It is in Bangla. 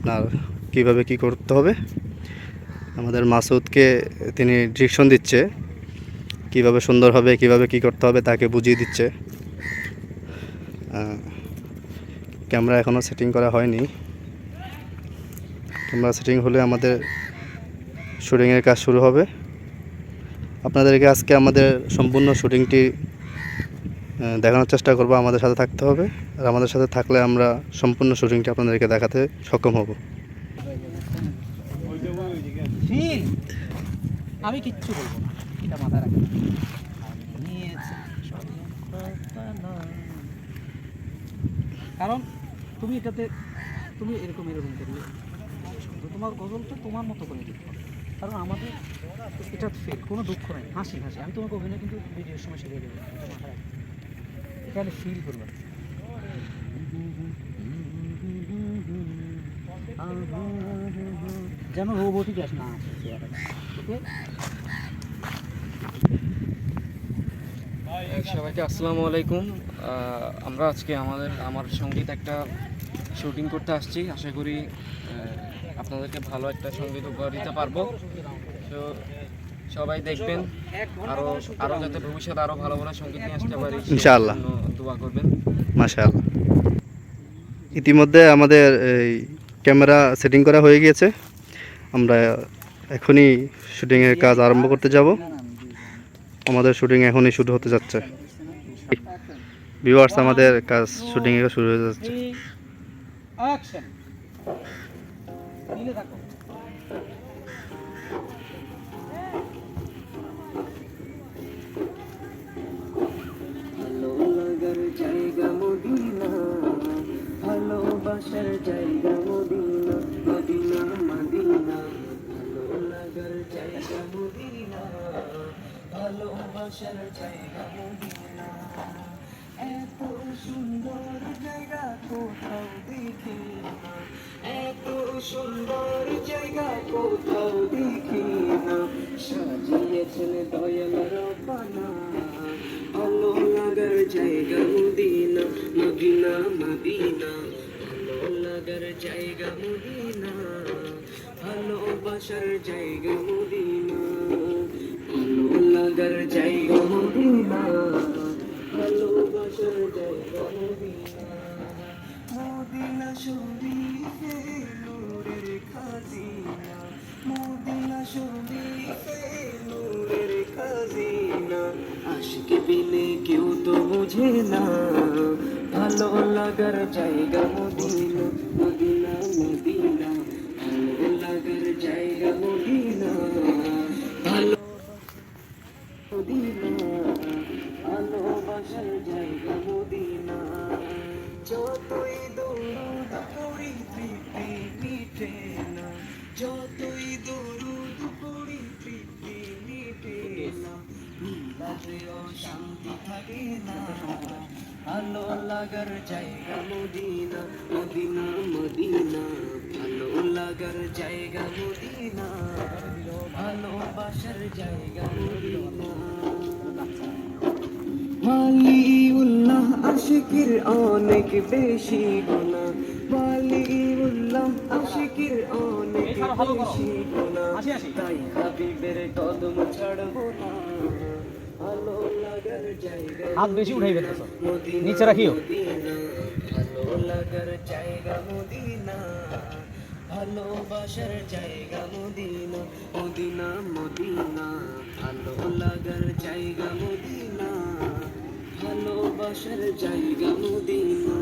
আপনার কীভাবে কি করতে হবে? আমাদের মাসুদকে তিনি ডিরেকশন দিচ্ছে। কীভাবে সুন্দর হবে, কীভাবে কি করতে হবে তাকে বুঝিয়ে দিচ্ছে। ক্যামেরা এখনও সেটিং করা হয়নি। ক্যামেরা সেটিং হলে আমাদের শুটিংয়ের কাজ শুরু হবে। আপনাদেরকে আজকে আমাদের সম্পূর্ণ শুটিংটি দেখানোর চেষ্টা করব, আমাদের সাথে থাকতে হবে। আর আমাদের সাথে থাকলে আমরা সম্পূর্ণ শুটিংটা আপনাদেরকে দেখাতে সক্ষম হব। আমি কিচ্ছু বলব না। এটা মাথায় রাখি কারণ তুমি এটাতে, তুমি এরকম এরকম করলে তো তোমার গজলটা তোমার মতো করে হবে। কারণ আমাদের, এটা ফেল কোনো দুঃখ নেই। হাসি হাসি। আমি তোমাকে অভিনয় কিন্তু ভিডিওর সময় শিখিয়ে দেবো। মাথায় রাখবে। এখানে ফিল করবে যেন রোবটিক আস না সবাইকে আসসালামু আলাইকুম। আমরা আজকে আমাদের, আমার সংগীত একটা শুটিং করতে আসছি। আশা করি আপনাদেরকে ভালো একটা সংগীত উপহার দিতে পারব। তো সবাই দেখবেন। আরও আরও যাতে ভবিষ্যতে আরও ভালো ভালো সংগীত নিয়ে আসতে পারি ইনশাআল্লাহ। দোয়া করবেন। মাশাআল্লাহ। ইতিমধ্যে আমাদের এই ক্যামেরা সেটিং করা হয়ে গিয়েছে। আমরা এখনই শুটিংয়ের কাজ আরম্ভ করতে যাব। আমাদের শুটিং এখনই শুরু হতে যাচ্ছে। ভিউয়ার্স আমাদের কাজ শুটিং এর শুরু হয়ে যাচ্ছে। অ্যাকশন থাকো। জায়গা মদিনা মদিনা মদিনা ভালো লাগার জায়গা জায়গা এত সুন্দর জায়গা কোথাও দেখি এত সুন্দর জায়গা কোথাও দেখি না। সাজিয়েছেন দয়াল রব্বানা। ভালো লাগার জায়গা মদিনা মদিনা মদিনা। ভালো লাগার জায়গা মদিনা ভালোবাসার জায়গা মদিনা, ভালো লাগার জায়গা মদিনা ভালোবাসার জায়গা মদিনা। মদিনা শরীফে নূরের খাজিনা, মদিনা শরীফে নূরের খাজিনা। আশিক বিনে কেউ তো বুঝে না ভালো লাগার জায়গা মদিনা মদিনা মদিনা ভালো লাগার জায়গা মদিনা ভালো মদিনা ভালোবাসার জায়গা মদিনা যতই দৌড় করি তৃপ্তি মিটে না যতই দৌড় করি তৃপ্তি মিটে না লাগলেও শান্তি থাকে না ভালো লাগার জায়গা মদিনা মদিনা মদিনা। ভালো লাগার জায়গা মদিনা ভালোবাসার জায়গা মদিনা। ওয়ালিউল্লাহ আশিকের অনেক বেশি গুণা ওয়ালিউল্লাহ আশিকের অনেক বেশি গুণা তাই হাবিবের কদম ছাড়বো না। হাত বেশি উঠাই ফেলতেছো মদিনা, নিচে রাখিও। ভালোবাসার জায়গা মদিনা মদিনা মদিনা ভালো লাগার জায়গা মদিনা ভালোবাসার জায়গা মদিনা